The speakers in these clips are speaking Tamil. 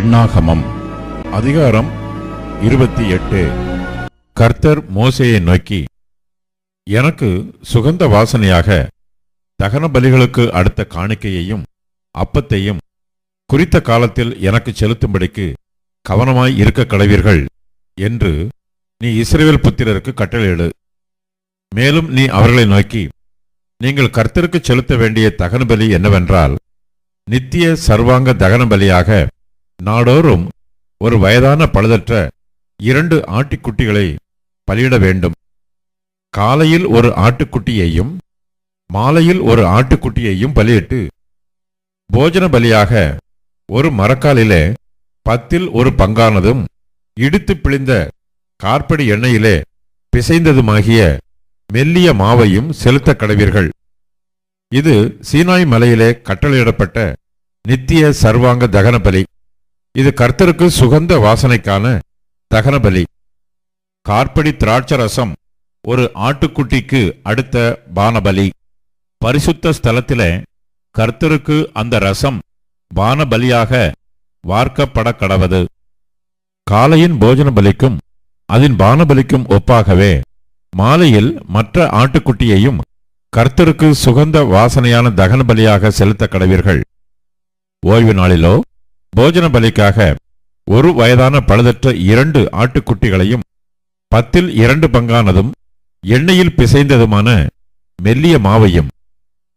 எண்ணாகமம். அதிகாரம் இருபத்தி எட்டு. கர்த்தர் மோசையை நோக்கி எனக்கு சுகந்த வாசனையாக தகன பலிகளுக்கு அடுத்த காணிக்கையையும் அப்பத்தையும் குறித்த காலத்தில் எனக்கு செலுத்தும்படிக்கு கவனமாய் இருக்க கடவீர்கள் என்று நீ இஸ்ரேல் புத்திரருக்கு கட்டளையிடு மேலும் நீ அவர்களை நோக்கி நீங்கள் கர்த்தருக்கு செலுத்த வேண்டிய தகன பலி என்னவென்றால் நித்திய சர்வாங்க தகன பலியாக நாடோறும் ஒரு வயதான பழுதற்ற இரண்டு ஆட்டுக்குட்டிகளை பலியிட வேண்டும். காலையில் ஒரு ஆட்டுக்குட்டியையும் மாலையில் ஒரு ஆட்டுக்குட்டியையும் பலியிட்டு போஜன பலியாக ஒரு மரக்காலிலே பத்தில் ஒரு பங்கானதும் இடித்து பிழிந்த கார்படி எண்ணெயிலே பிசைந்ததுமாகிய மெல்லிய மாவையும் செலுத்த கடவீர்கள். இது சீனாய் மலையிலே கட்டளையிடப்பட்ட நித்திய சர்வாங்க தகன பலி இது கர்த்தருக்கு சுகந்த வாசனைக்கான தகனபலி கார்படி கார்படி திராட்சரசம் ஒரு ஆட்டுக்குட்டிக்கு அடுத்த பானபலி. பரிசுத்த ஸ்தலத்தில் கர்த்தருக்கு அந்த ரசம் பானபலியாக வார்க்கப்பட கடவது. காலையின் போஜன பலிக்கும் அதன் பானபலிக்கும் ஒப்பாகவே மாலையில் மற்ற ஆட்டுக்குட்டியையும் கர்த்தருக்கு சுகந்த வாசனையான தகன பலியாக செலுத்த கடவீர்கள். ஓய்வு நாளிலோ போஜன பலிக்காக ஒரு வயதான பழுதற்ற இரண்டு ஆட்டுக்குட்டிகளையும் பத்தில் இரண்டு பங்கானதும் எண்ணெயில் பிசைந்ததுமான மெல்லிய மாவையும்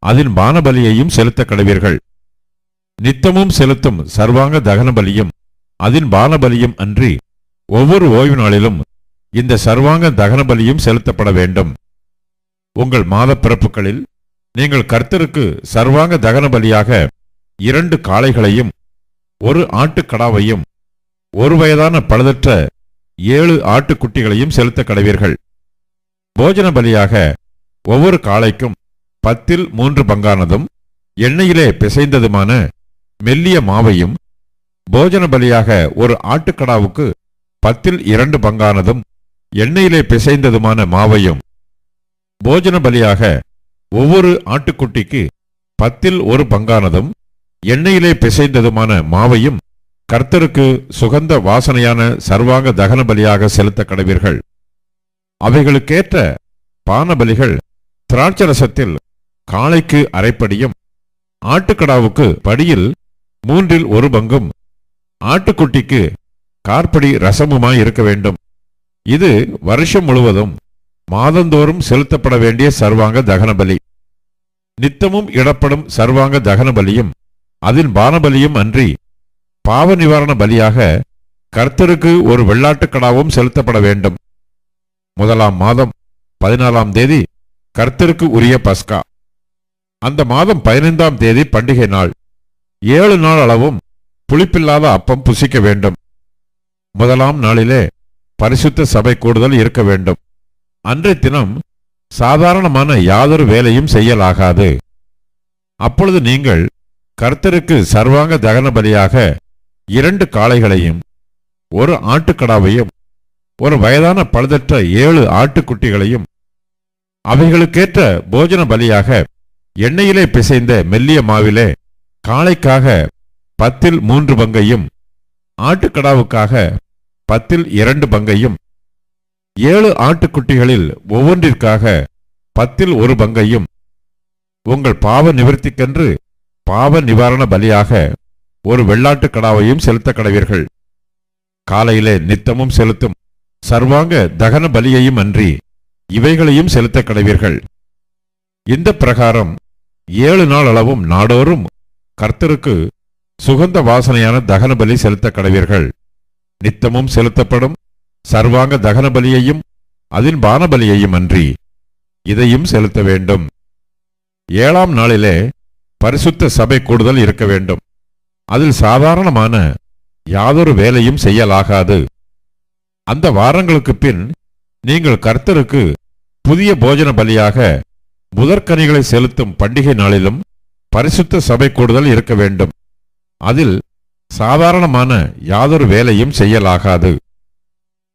அதன் பானபலியையும் செலுத்த கடவீர்கள். நித்தமும் செலுத்தும் சர்வாங்க தகன பலியும் அதன் பானபலியும் அன்றி ஒவ்வொரு ஓய்வு நாளிலும் இந்த சர்வாங்க தகன பலியும் செலுத்தப்பட வேண்டும். உங்கள் மாத பிறப்புகளில் நீங்கள் கர்த்தருக்கு சர்வாங்க தகன பலியாக இரண்டு காளைகளையும் ஒரு ஆட்டுக்கடாவையும் ஒரு வயதான பழுதற்ற ஏழு ஆட்டுக்குட்டிகளையும் செலுத்த கடவீர்கள். போஜன பலியாக ஒவ்வொரு காளைக்கும் பத்தில் மூன்று பங்கானதும் எண்ணெயிலே பிசைந்ததுமான மெல்லிய மாவையும் போஜன பலியாக ஒரு ஆட்டுக்கடாவுக்கு பத்தில் இரண்டு பங்கானதும் எண்ணெயிலே பிசைந்ததுமான மாவையும் போஜன பலியாக ஒவ்வொரு ஆட்டுக்குட்டிக்கு பத்தில் ஒரு பங்கானதும் எண்ணெயிலே பிசைந்ததுமான மாவையும் கர்த்தருக்கு சுகந்த வாசனையான சர்வாங்க தகன பலியாக செலுத்த கடவீர்கள் அவைகளுக்கேற்ற பானபலிகள் திராட்சரசத்தில் காளைக்கு அரைப்படியும் ஆட்டுக்கடாவுக்கு படியில் மூன்றில் ஒரு பங்கும் ஆட்டுக்குட்டிக்கு கார்படி ரசமுமாய் இருக்க வேண்டும். இது வருஷம் முழுவதும் மாதந்தோறும் செலுத்தப்பட வேண்டிய சர்வாங்க தகன பலி. நித்தமும் இடப்படும் சர்வாங்க தகன அதில் அதன் பானபலியும் அன்றி பாவ நிவாரண பலியாக கர்த்தருக்கு ஒரு வெள்ளாட்டுக்கடாவும் செலுத்தப்பட வேண்டும். முதலாம் மாதம் பதினாலாம் தேதி கர்த்தருக்கு உரிய பஸ்கா. அந்த மாதம் பதினைந்தாம் தேதி பண்டிகை நாள். ஏழு நாள் அளவும் புளிப்பில்லாத அப்பம் புசிக்க வேண்டும். முதலாம் நாளிலே பரிசுத்த சபை கூடுதல் இருக்க வேண்டும். அன்றைய தினம் சாதாரணமான யாதொரு வேலையும் செய்யலாகாது. அப்பொழுது நீங்கள் கர்த்தருக்கு சர்வாங்க தகன பலியாக இரண்டு காளைகளையும் ஒரு ஆட்டுக்கடாவையும் ஒரு வயதான பழுதற்ற ஏழு ஆட்டுக்குட்டிகளையும் அவைகளுக்கேற்ற போஜன பலியாக எண்ணெயிலே பிசைந்த மெல்லிய மாவிலே காளைக்காக பத்தில் மூன்று பங்கையும் ஆட்டுக்கடாவுக்காக பத்தில் இரண்டு பங்கையும் ஏழு ஆட்டுக்குட்டிகளில் ஒவ்வொன்றிற்காக பத்தில் ஒரு பங்கையும் உங்கள் பாவ நிவர்த்திக்கென்று பாவ நிவாரண பலியாக ஒரு வெள்ளாட்டு கடாவையும் செலுத்த கடவீர்கள். காலையிலே நித்தமும் செலுத்தும் சர்வாங்க தகன பலியையும் அன்றி இவைகளையும் செலுத்த கடவீர்கள். இந்த பிரகாரம் ஏழு நாள் அளவும் நாடோறும் கர்த்தருக்கு சுகந்த வாசனையான தகன பலி செலுத்த கடவீர்கள். நித்தமும் செலுத்தப்படும் சர்வாங்க தகன பலியையும் அதன் பானபலியையும் அன்றி இதையும் செலுத்த வேண்டும். ஏழாம் நாளிலே பரிசுத்த சபை கூடுதல் இருக்க வேண்டும். அதில் சாதாரணமான யாதொரு வேலையும் செய்யலாகாது. அந்த வாரங்களுக்கு பின் நீங்கள் கர்த்தருக்கு புதிய போஜன பலியாக முதற்கனிகளை செலுத்தும் பண்டிகை நாளிலும் பரிசுத்த சபை கூடுதல் இருக்க வேண்டும். அதில் சாதாரணமான யாதொரு வேலையும் செய்யலாகாது.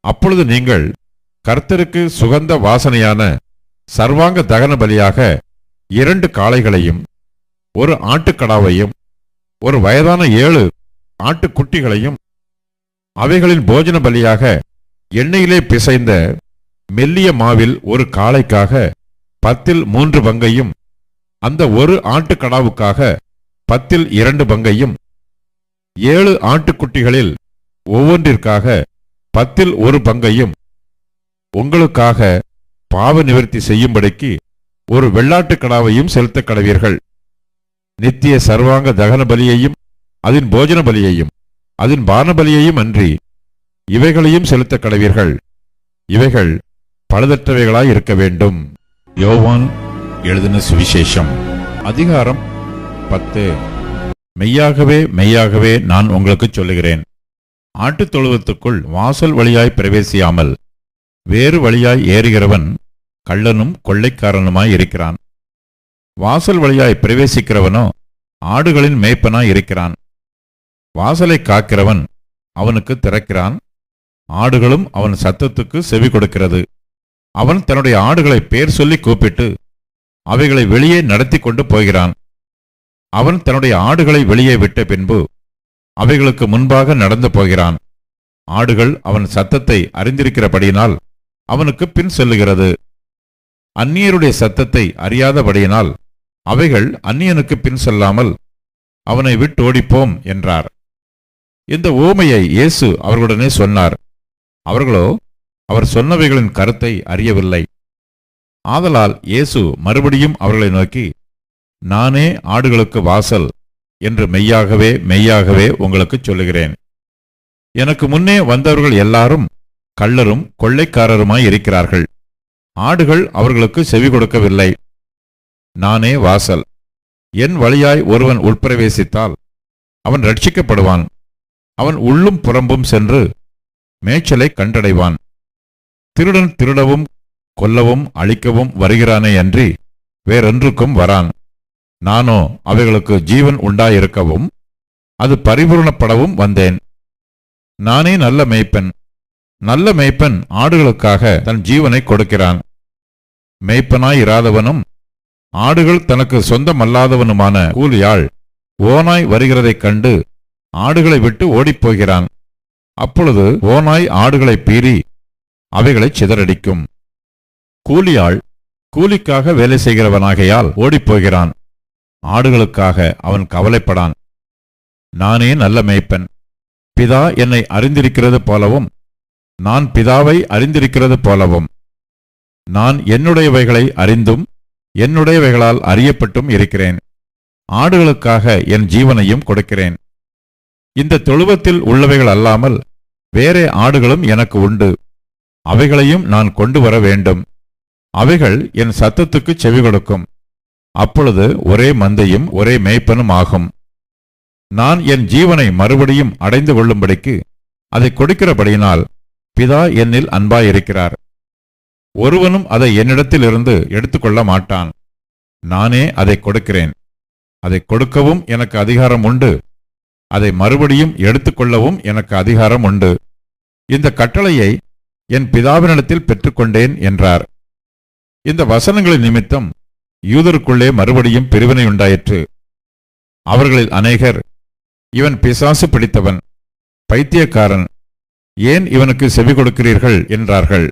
அப்பொழுது நீங்கள் கர்த்தருக்கு சுகந்த வாசனையான சர்வாங்க தகன பலியாக இரண்டு காளைகளையும் ஒரு ஆட்டுக்கடாவையும் ஒரு வயதான ஏழு ஆட்டுக்குட்டிகளையும் அவைகளின் போஜன பலியாக எண்ணெயிலே பிசைந்த மெல்லிய மாவில் ஒரு காளைக்காக பத்தில் மூன்று பங்கையும் அந்த ஒரு ஆட்டுக்கடாவுக்காக பத்தில் இரண்டு பங்கையும் ஏழு ஆட்டுக்குட்டிகளில் ஒவ்வொன்றிற்காக பத்தில் ஒரு பங்கையும் உங்களுக்காக பாவ நிவர்த்தி செய்யும்படிக்கு ஒரு வெள்ளாட்டுக் கடாவையும் செலுத்தக் கடவீர்கள் நித்திய சர்வாங்க தகன பலியையும் அதன் போஜன பலியையும் அதன் பான பலியையும் அன்றி இவைகளையும் செலுத்த கடவீர்கள். இவைகள் பலதற்றவைகளாய் இருக்க வேண்டும். யோவான் எழுதின சுவிசேஷம் அதிகாரம் பத்து. மெய்யாகவே மெய்யாகவே நான் உங்களுக்கு சொல்லுகிறேன். ஆட்டுத் தொழுவத்துக்குள் வாசல் வழியாய் பிரவேசியாமல் வேறு வழியாய் ஏறுகிறவன் கள்ளனும் கொள்ளைக்காரனுமாய் இருக்கிறான். வாசல் வழியாய் பிரவேசிக்கிறவனோ ஆடுகளின் மேய்ப்பனாய் இருக்கிறான். வாசலை காக்கிறவன் அவனுக்கு திறக்கிறான். ஆடுகளும் அவன் சத்தத்துக்கு செவி கொடுக்கிறது. அவன் தன்னுடைய ஆடுகளை பேர் சொல்லி கூப்பிட்டு அவைகளை வெளியே நடத்தி கொண்டு போகிறான். அவன் தன்னுடைய ஆடுகளை வெளியே விட்ட பின்பு அவைகளுக்கு முன்பாக நடந்து போகிறான். ஆடுகள் அவன் சத்தத்தை அறிந்திருக்கிறபடியினால் அவனுக்கு பின் செல்லுகிறது. அந்நியருடைய சத்தத்தை அறியாதபடியினால் அவைகள் அந்நியனுக்கு பின் செல்லாமல் அவனை விட்டு ஓடிப்போம் என்றார். இந்த ஓமையை இயேசு அவர்களுடனே சொன்னார். அவர்களோ அவர் சொன்னவைகளின் கருத்தை அறியவில்லை. ஆதலால் இயேசு மறுபடியும் அவர்களை நோக்கி நானே ஆடுகளுக்கு வாசல் என்று மெய்யாகவே மெய்யாகவே உங்களுக்குச் சொல்லுகிறேன். எனக்கு முன்னே வந்தவர்கள் எல்லாரும் கள்ளரும் கொள்ளைக்காரருமாய் இருக்கிறார்கள். ஆடுகள் அவர்களுக்கு செவி கொடுக்கவில்லை. நானே வாசல். என் வழியாய் ஒருவன் உட்பிரவேசித்தால் அவன் ரட்சிக்கப்படுவான். அவன் உள்ளும் புறம்பும் சென்று மேய்ச்சலை கண்டடைவான். திருடன் திருடவும் கொல்லவும் அழிக்கவும் வருகிறானே அன்றி வேறொன்றுக்கும் வரான். நானோ அவைகளுக்கு ஜீவன் உண்டாயிருக்கவும் அது பரிபூரணப்படவும் வந்தேன். நானே நல்ல மேய்ப்பன். நல்ல மேய்ப்பன் ஆடுகளுக்காக தன் ஜீவனை கொடுக்கிறான். மேய்ப்பனாயிராதவனும் ஆடுகள் தனக்கு சொந்தமல்லாதவனுமான கூலியாள் ஓனாய் வருகிறதைக் கண்டு ஆடுகளை விட்டு ஓடிப்போகிறான். அப்பொழுது ஓனாய் ஆடுகளை பீறி அவைகளைச் சிதறடிக்கும். கூலியாள் கூலிக்காக வேலை செய்கிறவனாகையால் ஓடிப்போகிறான். ஆடுகளுக்காக அவன் கவலைப்படான். நானே நல்ல மேய்ப்பன். பிதா என்னை அறிந்திருக்கிறது போலவும் நான் பிதாவை அறிந்திருக்கிறது போலவும். நான் என்னுடையவைகளை அறிந்தும் என்னுடையவைகளால் அறியப்பட்டும் இருக்கிறேன். ஆடுகளுக்காக என் ஜீவனையும் கொடுக்கிறேன். இந்த தொழுவத்தில் உள்ளவைகள் அல்லாமல் வேறே ஆடுகளும் எனக்கு உண்டு. அவைகளையும் நான் கொண்டு வர வேண்டும். அவைகள் என் சத்தத்துக்கு செவி கொடுக்கும். அப்பொழுது ஒரே மந்தையும் ஒரே மேய்ப்பனும் ஆகும். நான் என் ஜீவனை மறுபடியும் அடைந்து கொள்ளும்படிக்கு அதை கொடுக்கிறபடியினால் பிதா என்னில் அன்பாயிருக்கிறார். ஒருவனும் அதை என்னிடத்திலிருந்து எடுத்துக்கொள்ள மாட்டான். நானே அதை கொடுக்கிறேன். அதை கொடுக்கவும் எனக்கு அதிகாரம் உண்டு. அதை மறுபடியும் எடுத்துக்கொள்ளவும் எனக்கு அதிகாரம் உண்டு. இந்த கட்டளையை என் பிதாவினிடத்தில் பெற்றுக்கொண்டேன் என்றார். இந்த வசனங்களின் நிமித்தம் யூதருக்குள்ளே மறுபடியும் பிரிவினை உண்டாயிற்று. அவர்களில் அநேகர் இவன் பிசாசு பிடித்தவன் பைத்தியக்காரன் ஏன் இவனுக்கு செவி கொடுக்கிறீர்கள்? என்றார்கள்.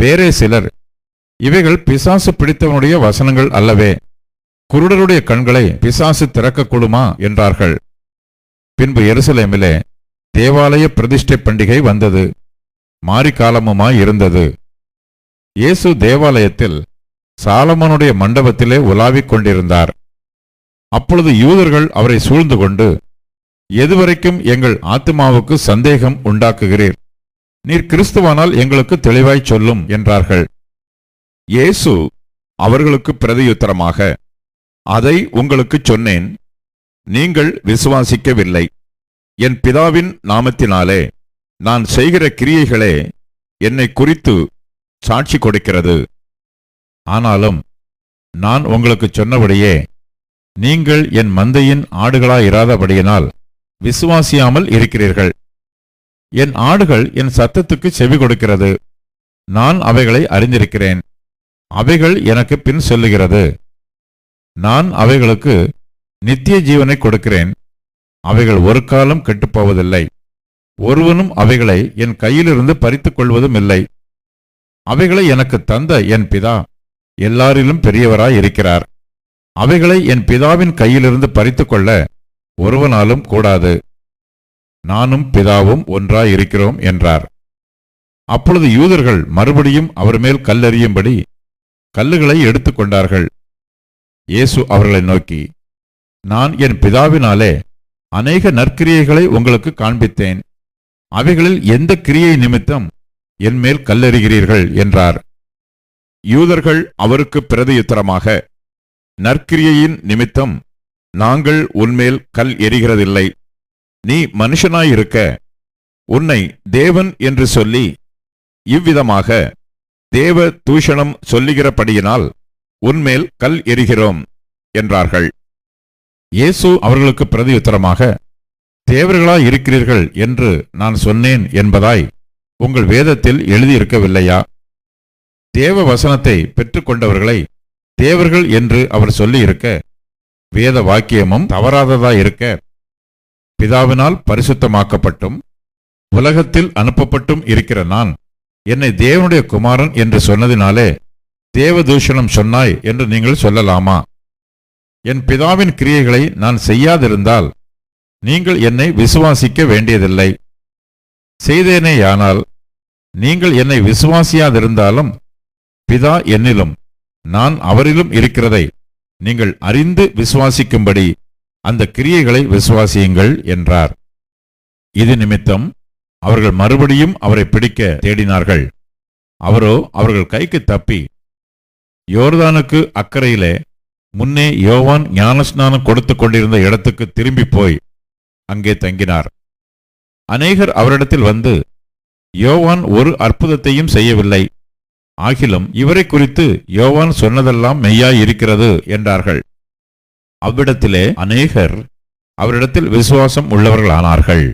வேறே சிலர். இவைகள் பிசாசு பிடித்தவனுடைய வசனங்கள் அல்லவே. குருடருடைய கண்களை பிசாசு திறக்கக்கூடுமா? என்றார்கள். பின்பு எருசலேமிலே தேவாலய பிரதிஷ்டை பண்டிகை வந்தது. மாரிக்காலமுமாய் இருந்தது. இயேசு தேவாலயத்தில் சாலமனுடைய மண்டபத்திலே உலாவிக் கொண்டிருந்தார். அப்பொழுது யூதர்கள் அவரை சூழ்ந்து கொண்டு எதுவரைக்கும் எங்கள் ஆத்மாவுக்கு சந்தேகம் உண்டாக்குகிறீர்? நீர் கிறிஸ்துவானால் எங்களுக்கு தெளிவாய்ச் சொல்லும் என்றார்கள். இயேசு அவர்களுக்கு பிரதியுத்தரமாக அதை உங்களுக்குச் சொன்னேன் நீங்கள் விசுவாசிக்கவில்லை. என் பிதாவின் நாமத்தினாலே நான் செய்கிற கிரியைகளே என்னை குறித்து சாட்சி கொடுக்கிறது. ஆனாலும் நான் உங்களுக்குச் சொன்னபடியே நீங்கள் என் மந்தையின் ஆடுகளாயிராதபடியினால் விசுவாசியாமல் இருக்கிறீர்கள். என் ஆடுகள் என் சத்தத்துக்கு செவி கொடுக்கிறது. நான் அவைகளை அறிந்திருக்கிறேன். அவைகள் எனக்கு பின் சொல்லுகிறது. நான் அவைகளுக்கு நித்திய ஜீவனை கொடுக்கிறேன். அவைகள் ஒரு காலம் கெட்டுப்போவதில்லை. ஒருவனும் அவைகளை என் கையிலிருந்து பறித்துக் கொள்வதும் இல்லை. அவைகளை எனக்கு தந்த என் பிதா எல்லாரிலும் பெரியவராய் இருக்கிறார். அவைகளை என் பிதாவின் கையிலிருந்து பறித்துக்கொள்ள ஒருவனாலும் கூடாது. நானும் பிதாவும் ஒன்றாய் இருக்கிறோம் என்றார். அப்பொழுது யூதர்கள் மறுபடியும் அவர் மேல் கல்லறியும்படி கல்லுகளை எடுத்துக்கொண்டார்கள். இயேசு அவர்களை நோக்கி நான் என் பிதாவினாலே அநேக நற்கிரியைகளை உங்களுக்கு காண்பித்தேன். அவைகளில் எந்த கிரியை நிமித்தம் என் மேல் கல்லறிகிறீர்கள்? என்றார். யூதர்கள் அவருக்கு பிரதியுத்தரமாக நற்கிரியையின் நிமித்தம் நாங்கள் உன்மேல் கல் எறிகிறதில்லை. நீ மனுஷனாயிருக்க. உன்னை தேவன் என்று சொல்லி இவ்விதமாக தேவ தூஷணம் சொல்லுகிறபடியினால் உன்மேல் கல் எறிகிறோம் என்றார்கள். இயேசு அவர்களுக்கு பிரதியுத்தரமாக தேவர்களாய் இருக்கிறீர்கள் என்று நான் சொன்னேன் என்பதாய் உங்கள் வேதத்தில் எழுதியிருக்கவில்லையா? தேவ வசனத்தை பெற்றுக்கொண்டவர்களை தேவர்கள் என்று அவர் சொல்லியிருக்க வேத வாக்கியமும் தவறாததாயிருக்க பிதாவினால் பரிசுத்தமாக்கப்பட்டும் உலகத்தில் அனுப்பப்பட்டும் இருக்கிற நான் என்னை தேவனுடைய குமாரன் என்று சொன்னதினாலே தேவதூஷணம் சொன்னாய் என்று நீங்கள் சொல்லலாமா? என் பிதாவின் கிரியைகளை நான் செய்யாதிருந்தால் நீங்கள் என்னை விசுவாசிக்க வேண்டியதில்லை. செய்தேனேயானால் நீங்கள் என்னை விசுவாசியாதிருந்தாலும் பிதா என்னிலும் நான் அவரிலும் இருக்கிறதை நீங்கள் அறிந்து விசுவாசிக்கும்படி அந்த கிரியைகளை விசுவாசியுங்கள் என்றார். இது நிமித்தம் அவர்கள் மறுபடியும் அவரை பிடிக்க தேடினார்கள். அவரோ அவர்கள் கைக்கு தப்பி யோர்தானுக்கு அக்கறையிலே முன்னே யோவான் ஞானஸ்நானம் கொடுத்து கொண்டிருந்த இடத்துக்கு திரும்பி போய் அங்கே தங்கினார். அநேகர் அவரிடத்தில் வந்து யோவான் ஒரு அற்புதத்தையும் செய்யவில்லை. ஆகிலும் இவரை குறித்து யோவான் சொன்னதெல்லாம் மெய்யாய் இருக்கிறது என்றார்கள். அவ்விடத்திலே அநேகர் அவரிடத்தில் விசுவாசம் உள்ளவர்களானார்கள்.